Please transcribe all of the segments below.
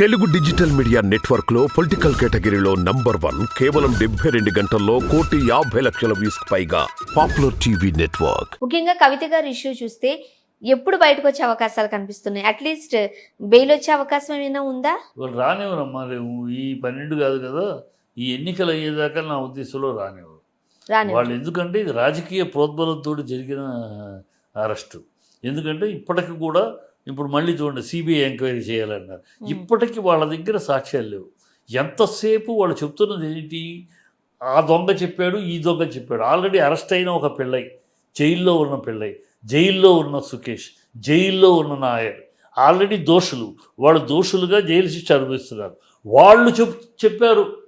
Telugu digital media నెట్వర్క్లో political కేటగిరీలో number one కేవలం డెబ్బై రెండు గంటల్లో కోటి యాభై లక్షల వ్యూస్ పైగా పాపులర్ టీవీ నెట్వర్క్. ముఖ్యంగా కవిత గారి ఇష్యూ చూస్తే ఎప్పుడు బయటకు వచ్చే అవకాశాలు కనిపిస్తున్నాయి. అట్లీస్ట్ బెయిల్ వచ్చే అవకాశం ఏమైనా ఉందా? వాళ్ళు రానివ్వరమ్మా రేపు ఈ పన్నెండు కాదు కదా ఈ ఎన్నికలు అయ్యేదాకా నా ఉద్దేశంలో రానివ్వరు. రాని వాళ్ళు ఎందుకంటే ఇది రాజకీయ ప్రోద్బలంతో జరిగిన అరెస్టు. ఎందుకంటే ఇప్పటికి కూడా ఇప్పుడు మళ్ళీ చూడండి సిబిఐ ఎంక్వైరీ చేయాలన్నారు. ఇప్పటికీ వాళ్ళ దగ్గర సాక్ష్యాలు లేవు. ఎంతసేపు వాళ్ళు చెప్తున్నది ఏంటి? ఆ దొంగ చెప్పాడు ఈ దొంగ చెప్పాడు. ఆల్రెడీ అరెస్ట్ అయిన ఒక పిల్లై జైల్లో ఉన్న పిల్లై జైల్లో ఉన్న సుకేష్ జైల్లో ఉన్న నాయర్. ఆల్రెడీ దోషులు. వాళ్ళు దోషులుగా జైలు శిక్ష అనుభవిస్తున్నారు. వాళ్ళు చెప్ చెప్పారు.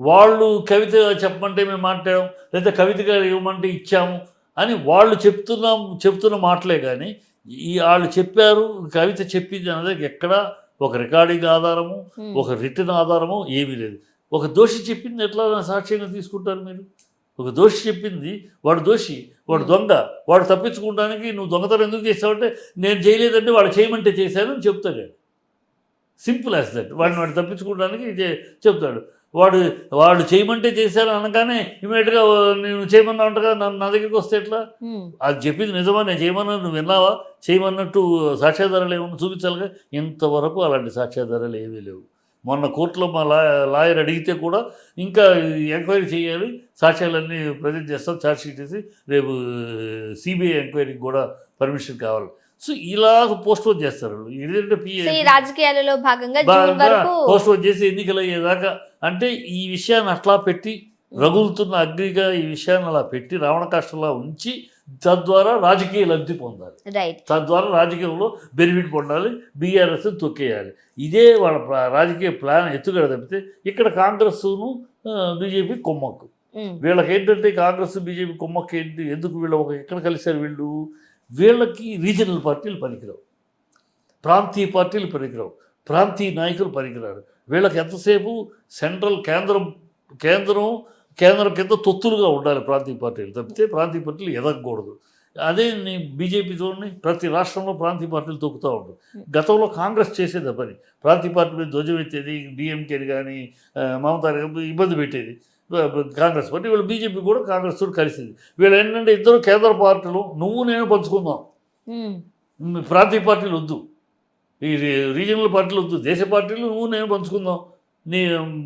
వాళ్ళు కవిత చెప్పమంటే మేము మాట్లాడాం లేదా కవిత గారు ఇవ్వమంటే ఇచ్చాము అని వాళ్ళు చెప్తున్నాం చెప్తున్న మాటలే కానీ ఈ వాళ్ళు చెప్పారు కవిత చెప్పింది అనేది ఎక్కడ ఒక రికార్డింగ్ ఆధారము. ఒక రిటర్న్ ఆధారము ఏమీ లేదు. ఒక దోషి చెప్పింది ఎట్లా సాక్ష్యంగా తీసుకుంటారు మీరు? ఒక దోషి చెప్పింది వాడు దోషి వాడు దొంగ వాడు తప్పించుకోవడానికి నువ్వు దొంగతనం ఎందుకు చేసావంటే నేను చేయలేదంటే వాడు చేయమంటే చేశాను అని చెప్తాడు సింపుల్ యాజ్ దట్ వాడిని వాడు తప్పించుకోవడానికి చెప్తాడు. వాడు వాడు చేయమంటే చేశాను అనగానే ఇమీడియట్గా నేను చేయమన్నా ఉంటా కదా నా దగ్గరికి వస్తే ఎట్లా. అది చెప్పింది నిజమా? నేను చేయమన్నా? నువ్వు విన్నావా? చేయమన్నట్టు సాక్ష్యాధారాలు ఏమన్నా చూపించాలిగా? ఇంతవరకు అలాంటి సాక్ష్యాధారాలు ఏమీ లేవు. మొన్న కోర్టులో మా లా లాయర్ అడిగితే కూడా ఇంకా ఎంక్వైరీ చేయాలి సాక్ష్యాలన్నీ ప్రజెంట్ చేస్తాం ఛార్జ్ షీట్ వేసి రేపు సిబిఐ ఎంక్వైరీకి కూడా పర్మిషన్ కావాలి. సో ఇలాగ పోస్ట్ పోన్ చేస్తారు రాజకీయాలలో భాగంగా పోస్ట్ పోన్ చేసి ఎన్నికలు అయ్యేదాకా అంటే ఈ విషయాన్ని అట్లా పెట్టి రగులుతున్న అగ్నిగా ఈ విషయాన్ని అలా పెట్టి రావణ కష్టంలా ఉంచి తద్వారా రాజకీయ లబ్ధి పొందాలి. తద్వారా రాజకీయంలో బెనిఫిట్ పొందాలి బీఆర్ఎస్ తొక్కేయాలి. ఇదే వాళ్ళ రాజకీయ ప్లాన్ ఎత్తుగడ తప్పితే ఇక్కడ కాంగ్రెస్ను బీజేపీ కొమ్మక్కు. వీళ్ళకి ఏంటంటే కాంగ్రెస్ బీజేపీ కొమ్మక్కు ఏంటి? ఎందుకు వీళ్ళు ఒక ఎక్కడ కలిశారు వీళ్ళు? వీళ్ళకి రీజనల్ పార్టీలు పనికిరావు. ప్రాంతీయ పార్టీలు పనికిరావు. ప్రాంతీయ నాయకులు పనికిరారు. వీళ్ళకి ఎంతసేపు సెంట్రల్ కేంద్రం కేంద్రం కేంద్రం కింద తొత్తులుగా ఉండాలి ప్రాంతీయ పార్టీలు తప్పితే ప్రాంతీయ పార్టీలు ఎదగకూడదు. అదే నీ బీజేపీ చూడండి ప్రతి రాష్ట్రంలో ప్రాంతీయ పార్టీలు తొక్కుతూ ఉంటుంది గతంలో కాంగ్రెస్ చేసేది పని. ప్రాంతీయ పార్టీ మీద ధ్వజం ఎత్తేది డిఎంకేని కానీ మమతా ఇబ్బంది పెట్టేది. కాంగ్రెస్ పార్టీ వీళ్ళు బీజేపీ కూడా కాంగ్రెస్ తోటి కలిసింది. వీళ్ళు ఏంటంటే ఇద్దరు కేంద్ర పార్టీలు నువ్వు నేను పంచుకుందాం. ప్రాంతీయ పార్టీలు వద్దు. ఈ రీజనల్ పార్టీలు వద్దు. దేశ పార్టీలు నువ్వు నేను పంచుకుందాం. నీ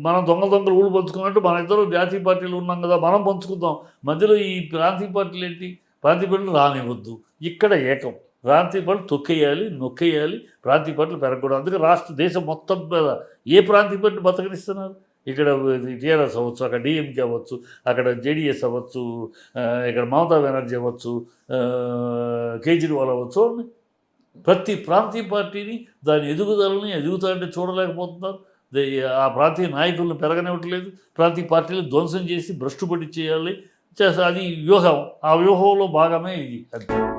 మనం దొంగ దొంగలు ఊళ్ళు పంచుకున్నట్టు మన ఇద్దరు జాతీయ పార్టీలు ఉన్నాం కదా మనం పంచుకుందాం. మధ్యలో ఈ ప్రాంతీయ పార్టీలు ఏంటి? ప్రాంతీయ పార్టీలు రానివ్వద్దు. ఇక్కడ ఏకం. ప్రాంతీయ పార్టీలు తొక్కేయాలి నొక్కేయాలి ప్రాంతీయ పార్టీలు పెరగకూడదు. అందుకే రాష్ట్ర దేశం మొత్తం మీద ఏ ప్రాంతీయ పార్టీ బతకనిస్తున్నారు? ఇక్కడ టీఆర్ఎస్ అవ్వచ్చు అక్కడ డిఎంకే అవ్వచ్చు అక్కడ జేడిఎస్ అవ్వచ్చు ఇక్కడ మమతా బెనర్జీ అవ్వచ్చు కేజ్రీవాల్ అవ్వచ్చు ప్రతి ప్రాంతీయ పార్టీని దాని ఎదుగుదలని ఎదుగుతా అంటే చూడలేకపోతున్నారు. ఆ ప్రాంతీయ నాయకులను పెరగనివ్వట్లేదు ప్రాంతీయ పార్టీలు ధ్వంసం చేసి భ్రష్టుపడి చేయాలి. అది వ్యూహం. ఆ వ్యూహంలో భాగమే ఇది. అది